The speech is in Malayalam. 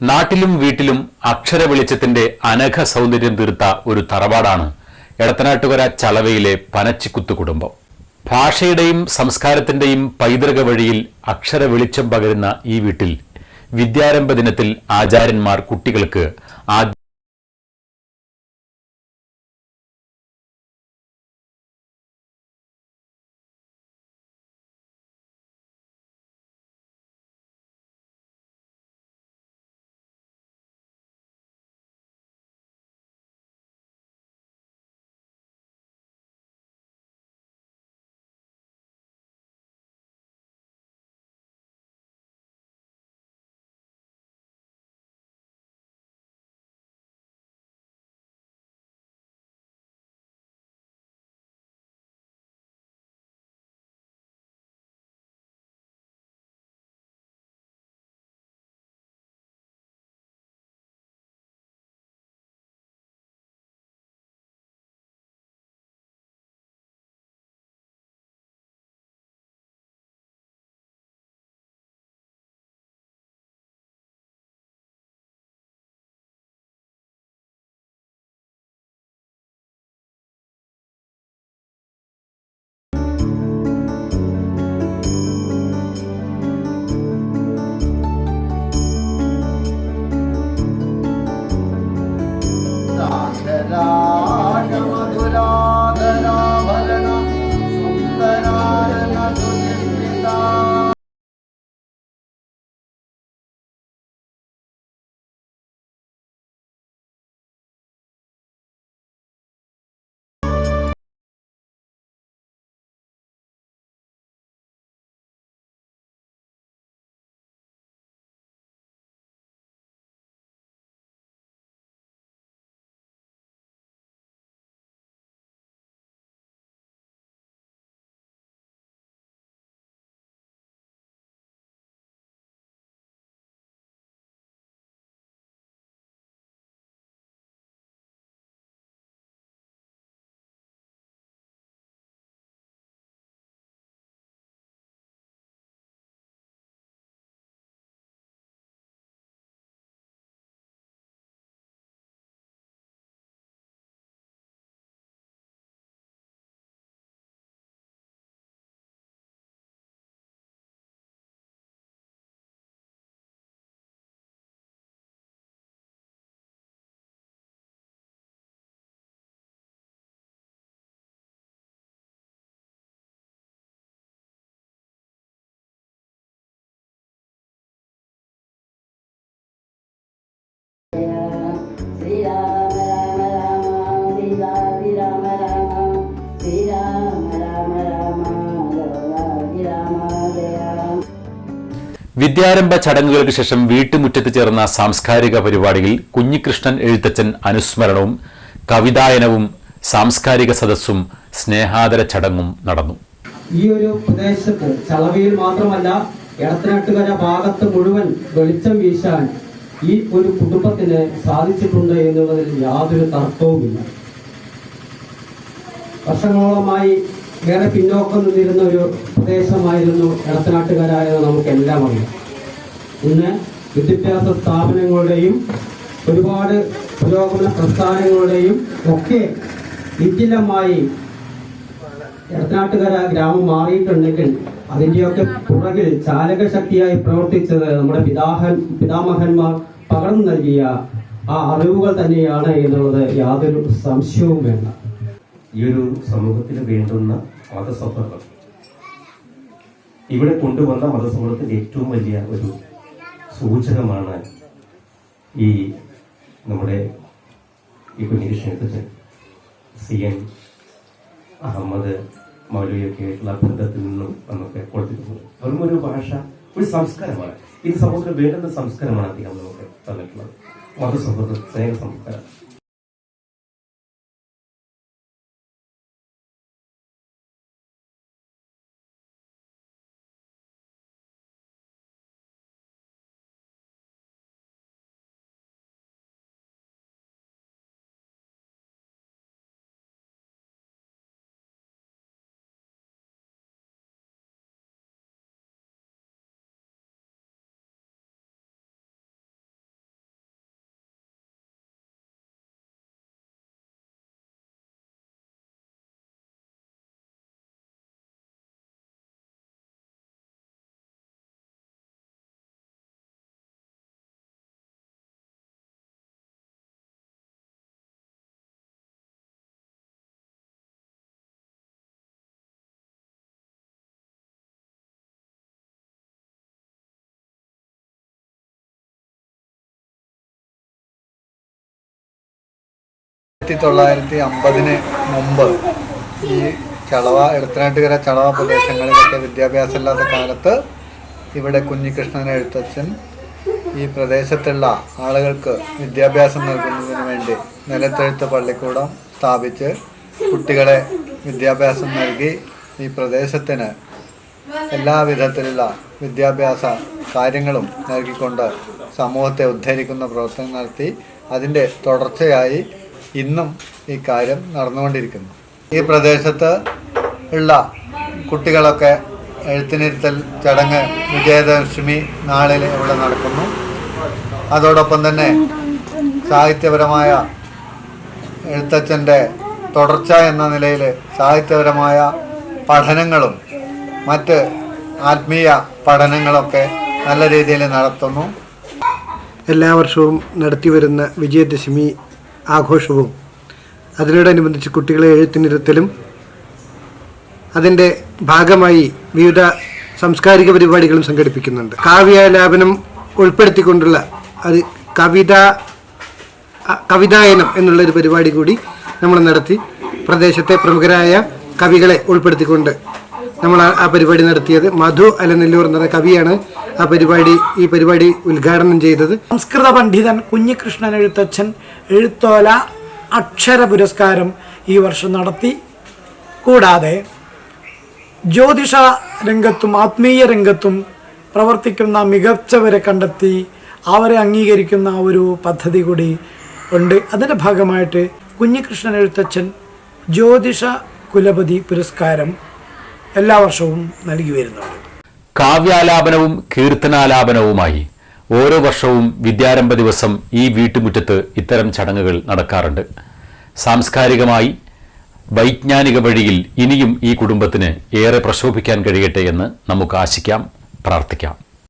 നാട്ടിലും വീട്ടിലും അക്ഷര വെളിച്ചത്തിന്റെ അനഘ സൗന്ദര്യം തീർത്ത ഒരു തറവാടാണ് എടത്തനാട്ടുകര ചളവയിലെ പനച്ചിക്കുത്ത് കുടുംബം. ഭാഷയുടെയും സംസ്കാരത്തിന്റെയും പൈതൃക വഴിയിൽ അക്ഷര വെളിച്ചം പകരുന്ന ഈ വീട്ടിൽ വിദ്യാരംഭ ദിനത്തിൽ ആചാര്യന്മാർ കുട്ടികൾക്ക് ആദ്യ വിദ്യാരംഭ ചടങ്ങുകൾക്ക് ശേഷം വീട്ടുമുറ്റത്ത് ചേർന്ന സാംസ്കാരിക പരിപാടിയിൽ കുഞ്ഞികൃഷ്ണൻ എഴുത്തച്ഛൻ അനുസ്മരണവും കവിതായനവും സാംസ്കാരിക സദസ്സും സ്നേഹാദര ചടങ്ങും നടന്നു. ഈ ഒരു പ്രദേശത്ത് ചളവിയിൽ മാത്രമല്ല എടത്തനാട്ടുകര ഭാഗത്ത് മുഴുവൻ വെളിച്ചം വീശാൻ ഈ ഒരു കുടുംബത്തിന് സാധിച്ചിട്ടുണ്ട് എന്നുള്ളതിൽ യാതൊരു തർക്കവുമില്ല. വർഷങ്ങളോളമായി ഏറെ പിന്നോക്കം നിന്നിരുന്ന ഒരു പ്രദേശമായിരുന്നു ഇടത്തനാട്ടുകാരായത് നമുക്ക് നമുക്കെല്ലാം അറിയാം ഇന്ന് വിദ്യാഭ്യാസ സ്ഥാപനങ്ങളുടെയും ഒരുപാട് പുരോഗമന പ്രസ്ഥാനങ്ങളുടെയും ഒക്കെ വിപുലമായി എടത്തനാട്ടുകര ഗ്രാമം മാറിയിട്ടുണ്ടെങ്കിൽ അതിന്റെയൊക്കെ പുറകിൽ ചാലകശക്തിയായി പ്രവർത്തിച്ചത് നമ്മുടെ പിതാഹൻ പിതാമഹന്മാർ പകർന്നു നൽകിയ ആ അറിവുകൾ തന്നെയാണ് എന്നുള്ളത് യാതൊരു സംശയവും വേണ്ട ഈ ഒരു സമൂഹത്തിന് വേണ്ടുന്ന മതസൗഹാർദ്ദം ഇവിടെ കൊണ്ടുവന്ന മതസമൂഹത്തിന്റെ ഏറ്റവും വലിയ ഒരു സൂചകമാണ് ഈ നമ്മുടെ ഈ കുഞ്ഞികൃഷ്ണത്തെ സി എൻ അഹമ്മദ് മൗലവിയൊക്കെ ആയിട്ടുള്ള ബന്ധത്തിൽ നിന്നും നമുക്ക് കൊടുത്തിട്ടുള്ളത് വെറും ഒരു ഭാഷ ഒരു സംസ്കാരമാണ്. ഇത് സമൂഹത്തിന് വേണ്ടുന്ന സംസ്കാരമാണ് അദ്ദേഹം നമുക്ക് തന്നിട്ടുള്ളത്. മതസൗഹൃദ സ്നേഹ സംസ്കാരം ആയിരത്തി തൊള്ളായിരത്തി അമ്പതിന് മുമ്പ് ഈ ചളവ എടത്തനാട്ടുകര ചളവ പ്രദേശങ്ങളിലൊക്കെ വിദ്യാഭ്യാസം ഇല്ലാത്ത കാലത്ത് ഇവിടെ കുഞ്ഞികൃഷ്ണൻ എഴുത്തച്ഛൻ ഈ പ്രദേശത്തുള്ള ആളുകൾക്ക് വിദ്യാഭ്യാസം നൽകുന്നതിന് വേണ്ടി നിലത്തെഴുത്ത് പള്ളിക്കൂടം സ്ഥാപിച്ച് കുട്ടികളെ വിദ്യാഭ്യാസം നൽകി ഈ പ്രദേശത്തിന് എല്ലാ വിധത്തിലുള്ള വിദ്യാഭ്യാസ കാര്യങ്ങളും നൽകിക്കൊണ്ട് സമൂഹത്തെ ഉദ്ധരിക്കുന്ന പ്രവർത്തനം നടത്തി. അതിന്റെ തുടർച്ചയായി ഇന്നും ഈ കാര്യം നടന്നുകൊണ്ടിരിക്കുന്നു. ഈ പ്രദേശത്ത് ഉള്ള കുട്ടികളൊക്കെ എഴുത്തിനിരുത്തൽ ചടങ്ങ് വിജയദശമി നാളിൽ ഇവിടെ നടക്കുന്നു. അതോടൊപ്പം തന്നെ സാഹിത്യപരമായ എഴുത്തച്ഛന്റെ തുടർച്ച എന്ന നിലയിൽ സാഹിത്യപരമായ പഠനങ്ങളും മറ്റ് ആത്മീയ പഠനങ്ങളൊക്കെ നല്ല രീതിയിൽ നടത്തുന്നു. എല്ലാ വർഷവും നടത്തിവരുന്ന വിജയദശമി ആഘോഷവും അതിനോടനുബന്ധിച്ച് കുട്ടികളെ എഴുത്തിനിരുത്തലും അതിന്റെ ഭാഗമായി വിവിധ സാംസ്കാരിക പരിപാടികളും സംഘടിപ്പിക്കുന്നുണ്ട്. കാവ്യാലാപനം ഉൾപ്പെടുത്തിക്കൊണ്ടുള്ള അത് കവിത കവിതായനം എന്നുള്ളൊരു പരിപാടി കൂടി നമ്മൾ നടത്തി. പ്രദേശത്തെ പ്രമുഖരായ കവികളെ ഉൾപ്പെടുത്തിക്കൊണ്ട് നമ്മൾ ആ- പരിപാടി നടത്തിയത്. മധു അലനെല്ലൂർ എന്ന കവിയാണ് ആ പരിപാടി ഈ പരിപാടി ഉദ്ഘാടനം ചെയ്തത്. സംസ്കൃത പണ്ഡിതൻ കുഞ്ഞികൃഷ്ണൻ എഴുത്തച്ഛൻ എഴുത്തോല അക്ഷര പുരസ്കാരം ഈ വർഷം നടത്തി. കൂടാതെ ജ്യോതിഷ രംഗത്തും ആത്മീയ രംഗത്തും പ്രവർത്തിക്കുന്ന മികച്ചവരെ കണ്ടെത്തി അവരെ അംഗീകരിക്കുന്ന ഒരു പദ്ധതി കൂടി ഉണ്ട്. അതിന്റെ ഭാഗമായിട്ട് കുഞ്ഞികൃഷ്ണൻ എഴുത്തച്ഛൻ ജ്യോതിഷ കുലപതി പുരസ്കാരം എല്ലാ വർഷവും നൽകി വരുന്നുണ്ട്. കാവ്യാലാപനവും കീർത്തനാലാപനവുമായി ഓരോ വർഷവും വിദ്യാരംഭ ദിവസം ഈ വീട്ടുമുറ്റത്ത് ഇത്തരം ചടങ്ങുകൾ നടക്കാറുണ്ട്. സാംസ്കാരികമായി വൈജ്ഞാനിക വഴിയിൽ ഇനിയും ഈ കുടുംബത്തിന് ഏറെ പ്രശോഭിക്കാൻ കഴിയട്ടെ എന്ന് നമുക്ക് ആശിക്കാം പ്രാർത്ഥിക്കാം.